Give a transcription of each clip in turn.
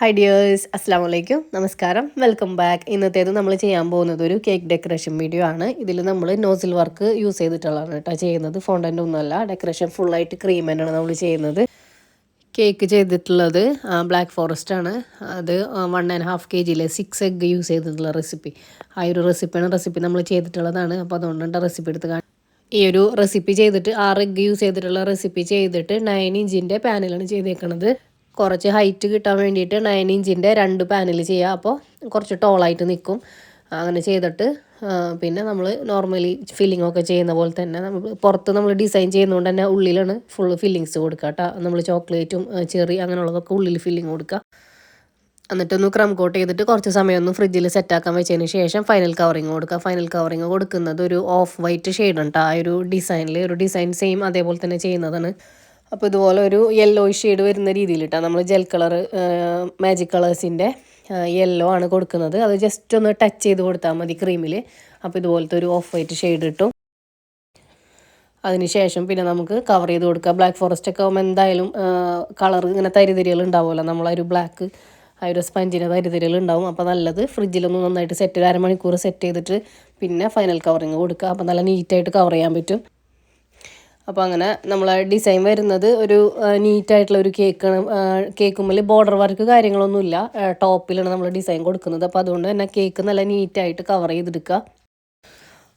Hi dears അസ്സാം വലൈക്കും നമസ്കാരം വെൽക്കം ബാക്ക് ഇന്നത്തേത് നമ്മൾ ചെയ്യാൻ പോകുന്നത് ഒരു കേക്ക് ഡെക്കറേഷൻ വീഡിയോ ആണ്. ഇതിൽ നമ്മൾ നോസിൽ വർക്ക് യൂസ് ചെയ്തിട്ടുള്ളതാണ് കേട്ടോ ചെയ്യുന്നത്. ഫോണ്ടന്റ് ഒന്നുമല്ല ഡെക്കറേഷൻ ഫുള്ളായിട്ട് ക്രീം തന്നെയാണ് നമ്മൾ ചെയ്യുന്നത്. കേക്ക് ചെയ്തിട്ടുള്ളത് ബ്ലാക്ക് ഫോറസ്റ്റ് ആണ്. അത് വൺ ആൻഡ് ഹാഫ് കെ ജിയിലെ സിക്സ് എഗ്ഗ് യൂസ് ചെയ്തിട്ടുള്ള റെസിപ്പി ആ ഒരു റെസിപ്പിയാണ് റെസിപ്പി നമ്മൾ ചെയ്തിട്ടുള്ളതാണ്. അപ്പോൾ അതുകൊണ്ടാണ് റെസിപ്പി എടുത്ത് കാണാൻ ഈ ഒരു റെസിപ്പി ചെയ്തിട്ട് ആറ് എഗ്ഗ് യൂസ് ചെയ്തിട്ടുള്ള റെസിപ്പി ചെയ്തിട്ട് നയൻ ഇഞ്ചിന്റെ പാനിലാണ് ചെയ്തേക്കുന്നത് കുറച്ച് ഹൈറ്റ് കിട്ടാൻ വേണ്ടിയിട്ട് നയൻ ഇഞ്ചിന്റെ രണ്ട് പാനൽ ചെയ്യുക അപ്പോൾ കുറച്ച് ടോളായിട്ട് നിൽക്കും അങ്ങനെ ചെയ്തിട്ട് പിന്നെ നമ്മൾ നോർമലി ഫില്ലിംഗ് ഒക്കെ ചെയ്യുന്ന പോലെ തന്നെ നമ്മൾ പുറത്ത് നമ്മൾ ഡിസൈൻ ചെയ്യുന്നതുകൊണ്ട് തന്നെ ഉള്ളിലാണ് ഫുൾ ഫില്ലിങ്സ് കൊടുക്കുക കേട്ടോ. നമ്മൾ ചോക്ലേറ്റും ചെറി അങ്ങനെയുള്ളതൊക്കെ ഉള്ളിൽ ഫില്ലിങ് കൊടുക്കുക. എന്നിട്ടൊന്ന് ക്രം കോട്ട് ചെയ്തിട്ട് കുറച്ച് സമയം ഒന്ന് ഫ്രിഡ്ജിൽ സെറ്റാക്കാൻ വെച്ചതിന് ശേഷം ഫൈനൽ കവറിങ് കൊടുക്കുക. ഫൈനൽ കവറിങ് കൊടുക്കുന്നത് ഒരു ഓഫ് വൈറ്റ് ഷെയ്ഡ് ഉണ്ട് ആ ഒരു ഡിസൈനിൽ ഒരു ഡിസൈൻ സെയിം അതേപോലെ തന്നെ ചെയ്യുന്നതാണ്. അപ്പോൾ ഇതുപോലെ ഒരു യെല്ലോ ഷെയ്ഡ് വരുന്ന രീതിയിലിട്ടാണ് നമ്മൾ ജെൽ കളർ മാജിക് കളേഴ്സിന്റെ യെല്ലോ ആണ് കൊടുക്കുന്നത്. അത് ജസ്റ്റ് ഒന്ന് ടച്ച് ചെയ്ത് കൊടുത്താൽ മതി ക്രീമിൽ അപ്പോൾ ഇതുപോലത്തെ ഒരു ഓഫ് വൈറ്റ് ഷെയ്ഡ് കിട്ടും അതിനുശേഷം പിന്നെ നമുക്ക് കവർ ചെയ്ത് കൊടുക്കുക ബ്ലാക്ക് ഫോറസ്റ്റ് ഒക്കെ ആകുമ്പോൾ എന്തായാലും കളർ ഇങ്ങനെ തരിതരികൾ ഉണ്ടാവുമല്ലോ. നമ്മളൊരു ബ്ലാക്ക് ആ ഒരു സ്പഞ്ചിന്റെ തരിതരികൾ ഉണ്ടാവും. അപ്പോൾ നല്ലത് ഫ്രിഡ്ജിലൊന്ന് നന്നായിട്ട് സെറ്റ് ഒരു അരമണിക്കൂർ സെറ്റ് ചെയ്തിട്ട് പിന്നെ ഫൈനൽ കവറിങ് കൊടുക്കുക. അപ്പോൾ നല്ല നീറ്റായിട്ട് കവർ ചെയ്യാൻ പറ്റും. അപ്പോൾ അങ്ങനെ നമ്മൾ ഡിസൈൻ വരുന്നത് ഒരു നീറ്റായിട്ടുള്ള ഒരു കേക്കാണ് കേക്കുമ്പിൽ ബോർഡർ വർക്ക് കാര്യങ്ങളൊന്നുമില്ല. ടോപ്പിലാണ് നമ്മൾ ഡിസൈൻ കൊടുക്കുന്നത്. അപ്പോൾ അതുകൊണ്ട് തന്നെ കേക്ക് നല്ല നീറ്റായിട്ട് കവർ ചെയ്തെടുക്കുക.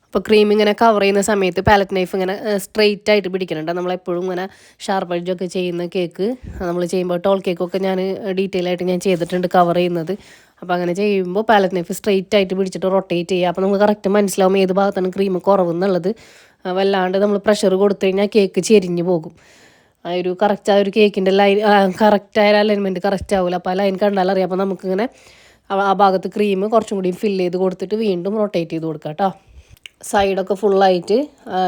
അപ്പോൾ ക്രീം ഇങ്ങനെ കവർ ചെയ്യുന്ന സമയത്ത് പാലറ്റ് നൈഫ് ഇങ്ങനെ സ്ട്രെയിറ്റ് ആയിട്ട് പിടിക്കുന്നുണ്ട് നമ്മളെപ്പോഴും ഇങ്ങനെ ഷാർപ്പ് അടിച്ചൊക്കെ ചെയ്യുന്ന കേക്ക് നമ്മൾ ചെയ്യുമ്പോൾ ടോൾ കേക്കൊക്കെ ഞാൻ ഡീറ്റെയിൽ ആയിട്ട് ഞാൻ ചെയ്തിട്ടുണ്ട് കവർ ചെയ്യുന്നത്. അപ്പോൾ അങ്ങനെ ചെയ്യുമ്പോൾ പാലറ്റ് നൈഫ് സ്ട്രെയിറ്റ് ആയിട്ട് പിടിച്ചിട്ട് റൊട്ടേറ്റ് ചെയ്യുക. അപ്പോൾ നമുക്ക് കറക്റ്റ് മനസ്സിലാവും ഏത് ഭാഗത്താണ് ക്രീം കുറവെന്നുള്ളത്. വല്ലാണ്ട് നമ്മൾ പ്രഷർ കൊടുത്തു കഴിഞ്ഞാൽ കേക്ക് ചെരിഞ്ഞ് പോകും. ആ ഒരു കറക്റ്റ് ആ ഒരു കേക്കിന്റെ ലൈൻ കറക്റ്റായ അലൈൻമെന്റ് കറക്റ്റ് ആവില്ല അപ്പോൾ ആ ലൈൻ കണ്ടാൽ അറിയാം. അപ്പോൾ നമുക്കിങ്ങനെ ആ ഭാഗത്ത് ക്രീം കുറച്ചും കൂടി ഫില്ല് ചെയ്ത് കൊടുത്തിട്ട് വീണ്ടും റൊട്ടേറ്റ് ചെയ്ത് കൊടുക്കാം കേട്ടോ സൈഡൊക്കെ ഫുള്ളായിട്ട്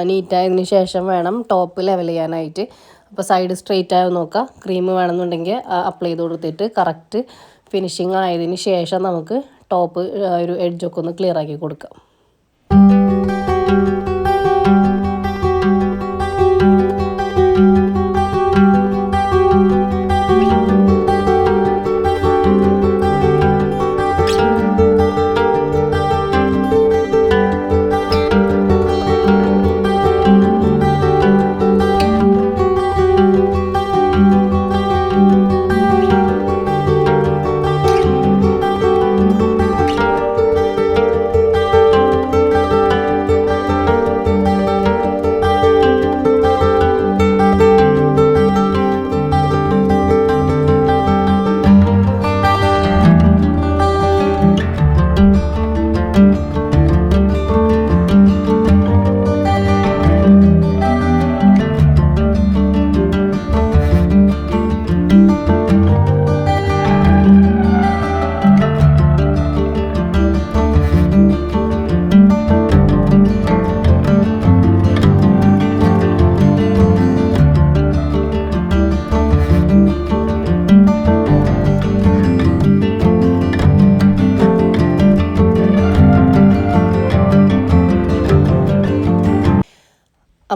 നീറ്റായതിന് ശേഷം വേണം ടോപ്പ് ലെവൽ ചെയ്യാനായിട്ട്. അപ്പോൾ സൈഡ് സ്ട്രെയിറ്റ് ആയി നോക്കുക ക്രീം വേണമെന്നുണ്ടെങ്കിൽ അപ്ലൈ ചെയ്ത് കൊടുത്തിട്ട് കറക്റ്റ് ഫിനിഷിങ് ആയതിന് ശേഷം നമുക്ക് ടോപ്പ് ഒരു എഡ്ജൊക്കെ ഒന്ന് ക്ലിയർ ആക്കി കൊടുക്കാം.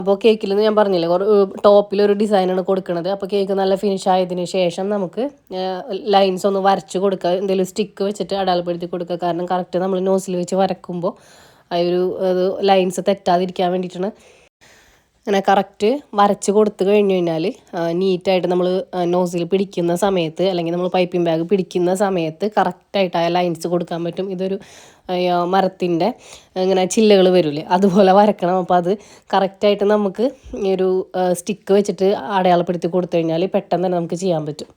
അപ്പോൾ കേക്കിൽ ഞാൻ പറഞ്ഞില്ലേ ടോപ്പിലൊരു ഡിസൈനാണ് കൊടുക്കുന്നത് അപ്പോൾ കേക്ക് നല്ല ഫിനിഷ് ആയതിനു ശേഷം നമുക്ക് ലൈൻസ് ഒന്ന് വരച്ച് കൊടുക്കുക എന്തെങ്കിലും സ്റ്റിക്ക് വെച്ചിട്ട് അടയാളപ്പെടുത്തി കൊടുക്കുക കാരണം കറക്റ്റ് നമ്മൾ നോസിൽ വെച്ച് വരക്കുമ്പോൾ ആ ഒരു ലൈൻസ് തെറ്റാതിരിക്കാൻ വേണ്ടിയിട്ടാണ് അങ്ങനെ കറക്റ്റ് വരച്ച് കൊടുത്തു കഴിഞ്ഞു കഴിഞ്ഞാൽ നീറ്റായിട്ട് നമ്മൾ നോസിൽ പിടിക്കുന്ന സമയത്ത് അല്ലെങ്കിൽ നമ്മൾ പൈപ്പിംഗ് ബാഗ് പിടിക്കുന്ന സമയത്ത് കറക്റ്റായിട്ട് ആ ലൈൻസ് കൊടുക്കാൻ പറ്റും. ഇതൊരു മരത്തിന്റെ ഇങ്ങനെ ചില്ലകൾ വരില്ലേ അതുപോലെ വരക്കണം. അപ്പോൾ അത് കറക്റ്റായിട്ട് നമുക്ക് ഒരു സ്റ്റിക്ക് വെച്ചിട്ട് അടയാളപ്പെടുത്തി കൊടുത്തു കഴിഞ്ഞാൽ പെട്ടെന്ന് തന്നെ നമുക്ക് ചെയ്യാൻ പറ്റും.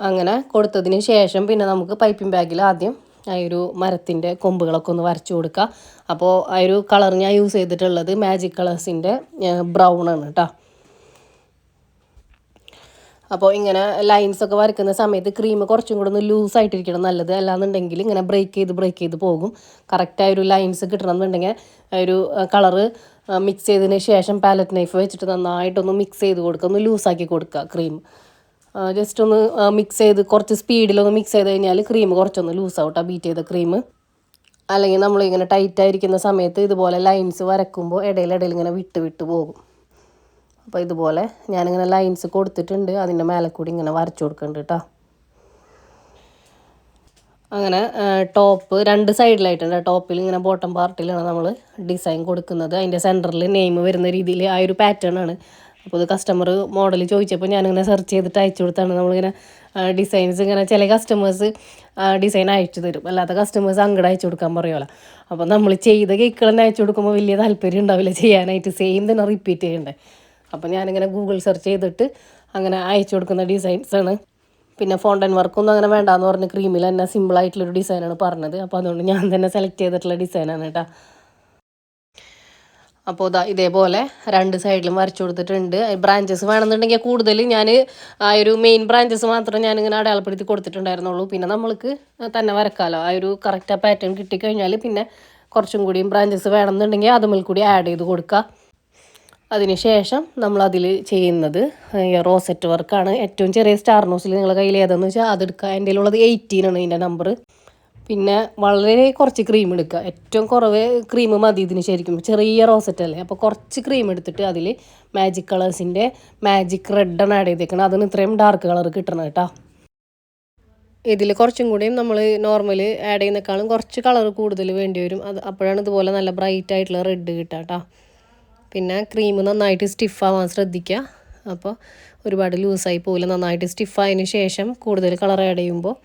അങ്ങനെ കൊടുത്തതിന് ശേഷം പിന്നെ നമുക്ക് പൈപ്പിംഗ് ബാഗിൽ ആദ്യം ആ ഒരു മരത്തിന്റെ കൊമ്പുകളൊക്കെ ഒന്ന് വരച്ചു കൊടുക്കുക. അപ്പോൾ ആ ഒരു കളർ ഞാൻ യൂസ് ചെയ്തിട്ടുള്ളത് മാജിക് കളേഴ്സിന്റെ ബ്രൗൺ ആണ് കേട്ടോ അപ്പോൾ ഇങ്ങനെ ലൈൻസ് ഒക്കെ വരയ്ക്കുന്ന സമയത്ത് ക്രീം കുറച്ചും കൂടെ ഒന്ന് ലൂസ് ആയിട്ടിരിക്കണം നല്ലത്. അല്ലാന്നുണ്ടെങ്കിൽ ഇങ്ങനെ ബ്രേക്ക് ചെയ്ത് ബ്രേക്ക് ചെയ്ത് പോകും. കറക്റ്റായ ഒരു ലൈൻസ് കിട്ടണം കിട്ടണമെന്നുണ്ടെങ്കിൽ ഒരു കളറ് മിക്സ് ചെയ്തതിന് ശേഷം പാലറ്റ് നൈഫ് വെച്ചിട്ട് നന്നായിട്ടൊന്ന് മിക്സ് ചെയ്ത് കൊടുക്കുക. ഒന്ന് ലൂസാക്കി കൊടുക്കുക ക്രീം ജസ്റ്റ് ഒന്ന് മിക്സ് ചെയ്ത് കുറച്ച് സ്പീഡിലൊന്ന് മിക്സ് ചെയ്ത് കഴിഞ്ഞാൽ ക്രീം കുറച്ചൊന്ന് ലൂസ് ആവട്ടെ ബീറ്റ് ചെയ്ത ക്രീം അല്ലെങ്കിൽ നമ്മളിങ്ങനെ ടൈറ്റ് ആയിരിക്കുന്ന സമയത്ത് ഇതുപോലെ ലൈൻസ് വരക്കുമ്പോൾ ഇടയിൽ ഇങ്ങനെ വിട്ട് വിട്ട് പോകും. അപ്പോൾ ഇതുപോലെ ഞാനിങ്ങനെ ലൈൻസ് കൊടുത്തിട്ടുണ്ട്. അതിന്റെ മേലെ കൂടി ഇങ്ങനെ വരച്ചു കൊടുക്കുന്നുണ്ട് കേട്ടോ അങ്ങനെ ടോപ്പ് രണ്ട് സൈഡിലായിട്ടുണ്ട് ടോപ്പിൽ ഇങ്ങനെ ബോട്ടം പാർട്ടിലാണ് നമ്മൾ ഡിസൈൻ കൊടുക്കുന്നത്. അതിന്റെ സെന്ററിൽ നെയിം വരുന്ന രീതിയിൽ ആ ഒരു പാറ്റേൺ ആണ്. അപ്പോൾ ഇത് കസ്റ്റമർ മോഡൽ ചോദിച്ചപ്പോൾ ഞാനിങ്ങനെ സെർച്ച് ചെയ്തിട്ട് അയച്ചു കൊടുത്താണ്. നമ്മളിങ്ങനെ ഡിസൈൻസ് ഇങ്ങനെ ചില കസ്റ്റമേഴ്സ് ഡിസൈൻ അയച്ചു തരും. അല്ലാത്ത കസ്റ്റമേഴ്സ് അങ്ങോട്ട് അയച്ചു കൊടുക്കാൻ പറയുമല്ലോ അപ്പോൾ നമ്മൾ ചെയ്ത കേക്കുകൾ തന്നെ അയച്ചു കൊടുക്കുമ്പോൾ വലിയ താല്പര്യം ഉണ്ടാവില്ല ചെയ്യാനായിട്ട്. സെയിം തന്നെ റിപ്പീറ്റ് ചെയ്യണ്ടേ. അപ്പോൾ ഞാനിങ്ങനെ ഗൂഗിൾ സെർച്ച് ചെയ്തിട്ട് അങ്ങനെ അയച്ചു കൊടുക്കുന്ന ഡിസൈൻസ് ആണ്. പിന്നെ ഫോണ്ടൻ വർക്കൊന്നും അങ്ങനെ വേണ്ടാന്ന് പറഞ്ഞ് ക്രീമിൽ തന്നെ സിമ്പിളായിട്ടുള്ളൊരു ഡിസൈനാണ് പറഞ്ഞത്. അപ്പോൾ അതുകൊണ്ട് ഞാൻ തന്നെ സെലക്ട് ചെയ്തിട്ടുള്ള ഡിസൈനാണ് കേട്ടോ. അപ്പോൾ ഇതാ ഇതേപോലെ രണ്ട് സൈഡിലും വരച്ചു കൊടുത്തിട്ടുണ്ട്. ബ്രാഞ്ചസ് വേണമെന്നുണ്ടെങ്കിൽ കൂടുതൽ ഞാൻ ആ ഒരു മെയിൻ ബ്രാഞ്ചസ് മാത്രം ഞാനിങ്ങനെ അടയാളപ്പെടുത്തി കൊടുത്തിട്ടുണ്ടായിരുന്നുള്ളൂ. പിന്നെ നമ്മൾക്ക് തന്നെ വരക്കാമല്ലോ ആ ഒരു കറക്റ്റ് ആ പാറ്റേൺ കിട്ടിക്കഴിഞ്ഞാൽ പിന്നെ കുറച്ചും കൂടിയും ബ്രാഞ്ചസ് വേണമെന്നുണ്ടെങ്കിൽ അതുമിൽ കൂടി ആഡ് ചെയ്ത് കൊടുക്കുക അതിനുശേഷം നമ്മൾ അതിൽ ചെയ്യുന്നത് റോസെറ്റ് വർക്കാണ് ഏറ്റവും ചെറിയ സ്റ്റാർ നോസിൽ നിങ്ങളുടെ കയ്യിൽ ഏതാണെന്ന് വെച്ചാൽ അതെടുക്കുക എന്റെ ഉള്ളത് എയ്റ്റീൻ ആണ് ഇതിന്റെ നമ്പർ പിന്നെ വളരെ കുറച്ച് ക്രീം എടുക്കുക. ഏറ്റവും കുറവ് ക്രീം മതി ഇതിന് ശരിക്കും. ചെറിയ റോസറ്റ് അല്ലേ? അപ്പോൾ കുറച്ച് ക്രീം എടുത്തിട്ട് അതിൽ മാജിക് കളേഴ്സിന്റെ മാജിക് റെഡാണ് ആഡ് ചെയ്തേക്കണം. അതിന് ഇത്രയും ഡാർക്ക് കളർ കിട്ടണം കേട്ടോ. ഇതിൽ കുറച്ചും കൂടിയും നമ്മൾ നോർമൽ ആഡ് ചെയ്യുന്നേക്കാളും കുറച്ച് കളർ കൂടുതൽ വേണ്ടി വരും. അത് അപ്പോഴാണ് ഇതുപോലെ നല്ല ബ്രൈറ്റ് ആയിട്ടുള്ള റെഡ് കിട്ടുക കേട്ടോ. പിന്നെ ക്രീം നന്നായിട്ട് സ്റ്റിഫാവാൻ ശ്രദ്ധിക്കുക. അപ്പോൾ ഒരുപാട് ലൂസായി പോകില്ല നന്നായിട്ട് സ്റ്റിഫായതിന് ശേഷം കൂടുതൽ കളർ ആഡ് ചെയ്യുമ്പോൾ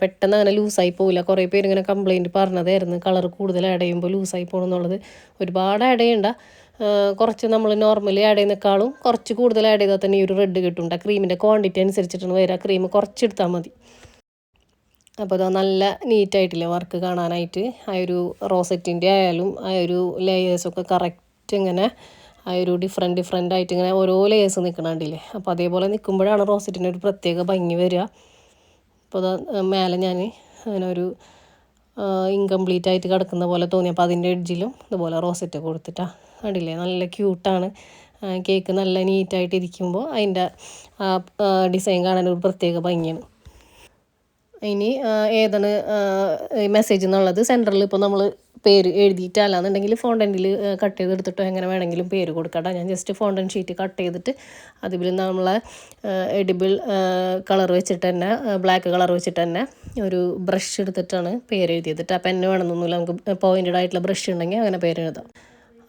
പെട്ടെന്ന് അങ്ങനെ ലൂസായി പോകില്ല കുറേ പേര് ഇങ്ങനെ കംപ്ലയിന്റ് പറഞ്ഞതായിരുന്നു. കളർ കൂടുതൽ ആഡ് ചെയ്യുമ്പോൾ ലൂസായി പോകണമെന്നുള്ളത് ഒരുപാട് ആഡ് ചെയ്യണ്ട. കുറച്ച് നമ്മൾ നോർമലി ആഡ് ചെയ്യുന്നേക്കാളും കുറച്ച് കൂടുതൽ ആഡ് ചെയ്താൽ തന്നെ ഈ ഒരു റെഡ് കിട്ടും ക്രീമിന്റെ ക്വാണ്ടിറ്റി അനുസരിച്ചിട്ടാണ് വരിക ക്രീം കുറച്ചെടുത്താൽ മതി. അപ്പോൾ അത് നല്ല നീറ്റായിട്ടില്ല വർക്ക് കാണാനായിട്ട്. ആ ഒരു റോസെറ്റിന്റെ ആയാലും ആ ഒരു ലെയേഴ്സൊക്കെ കറക്റ്റ് ഇങ്ങനെ ആ ഒരു ഡിഫറെന്റ് ഡിഫറെന്റ് ആയിട്ട് ഇങ്ങനെ ഓരോ ലേയേഴ്സ് നിൽക്കണുണ്ടല്ലേ അപ്പോൾ അതേപോലെ നിൽക്കുമ്പോഴാണ് റോസെറ്റിന്റെ ഒരു പ്രത്യേക ഭംഗി വരിക അപ്പോൾ മേലെ ഞാൻ അങ്ങനെ ഒരു ഇൻകംപ്ലീറ്റ് ആയിട്ട് കിടക്കുന്ന പോലെ തോന്നി. അപ്പോൾ അതിന്റെ എഡ്ജിലും ഇതുപോലെ റോസറ്റ് കൊടുത്തിട്ടാണ് കണ്ടില്ലേ? നല്ല ക്യൂട്ടാണ് കേക്ക് നല്ല നീറ്റായിട്ട് ഇരിക്കുമ്പോൾ അതിന്റെ ഡിസൈൻ കാണാൻ ഒരു പ്രത്യേക ഭംഗിയാണ്. ഇനി ഏതാണ് മെസ്സേജ് എന്നുള്ളത് സെന്ററിൽ ഇപ്പോൾ നമ്മൾ പേര് എഴുതിയിട്ടല്ലാന്നുണ്ടെങ്കിൽ ഫോണ്ടന്റിൽ കട്ട് ചെയ്തെടുത്തിട്ടോ എങ്ങനെ വേണമെങ്കിലും പേര് കൊടുക്കട്ടെ. ഞാൻ ജസ്റ്റ് ഫോണ്ടൻ ഷീറ്റ് കട്ട് ചെയ്തിട്ട് അതിൽ നമ്മളെ എഡിബിൾ കളർ വെച്ചിട്ട് തന്നെ ബ്ലാക്ക് കളർ വെച്ചിട്ട് തന്നെ ഒരു ബ്രഷ് എടുത്തിട്ടാണ് പേര് എഴുതിയതിട്ട് അപ്പോൾ എന്നെ വേണമെന്നൊന്നുമില്ല. നമുക്ക് പോയിന്റഡ് ആയിട്ടുള്ള ബ്രഷ് ഉണ്ടെങ്കിൽ അങ്ങനെ പേര് എഴുതാം.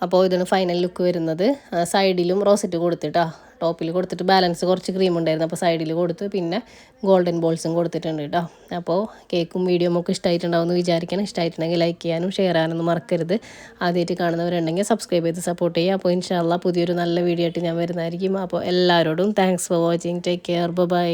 അപ്പോൾ ഇതാണ് ഫൈനൽ ലുക്ക് വരുന്നത്. സൈഡിലും റോസറ്റ് കൊടുത്തിട്ടാ. ടോപ്പിൽ കൊടുത്തിട്ട് ബാലൻസ് കുറച്ച് ക്രീം ഉണ്ടായിരുന്നു. അപ്പോൾ സൈഡിൽ കൊടുത്ത് പിന്നെ ഗോൾഡൻ ബോൾസും കൊടുത്തിട്ടുണ്ട് കേട്ടോ അപ്പോൾ കേക്കും വീഡിയോ ഒക്കെ ഇഷ്ടമായിട്ടുണ്ടാവും എന്ന് വിചാരിക്കണം. ഇഷ്ടമായിട്ടുണ്ടെങ്കിൽ ലൈക്ക് ചെയ്യാനും ഷെയർ ചെയ്യാനൊന്നും മറക്കരുത്. ആദ്യമായിട്ട് കാണുന്നവരുണ്ടെങ്കിൽ സബ്സ്ക്രൈബ് ചെയ്ത് സപ്പോർട്ട് ചെയ്യുക. അപ്പോൾ ഇൻഷാല്ല പുതിയൊരു നല്ല വീഡിയോ ആയിട്ട് ഞാൻ വരുന്നതായിരിക്കും. അപ്പോൾ എല്ലാവരോടും thanks for watching take care bye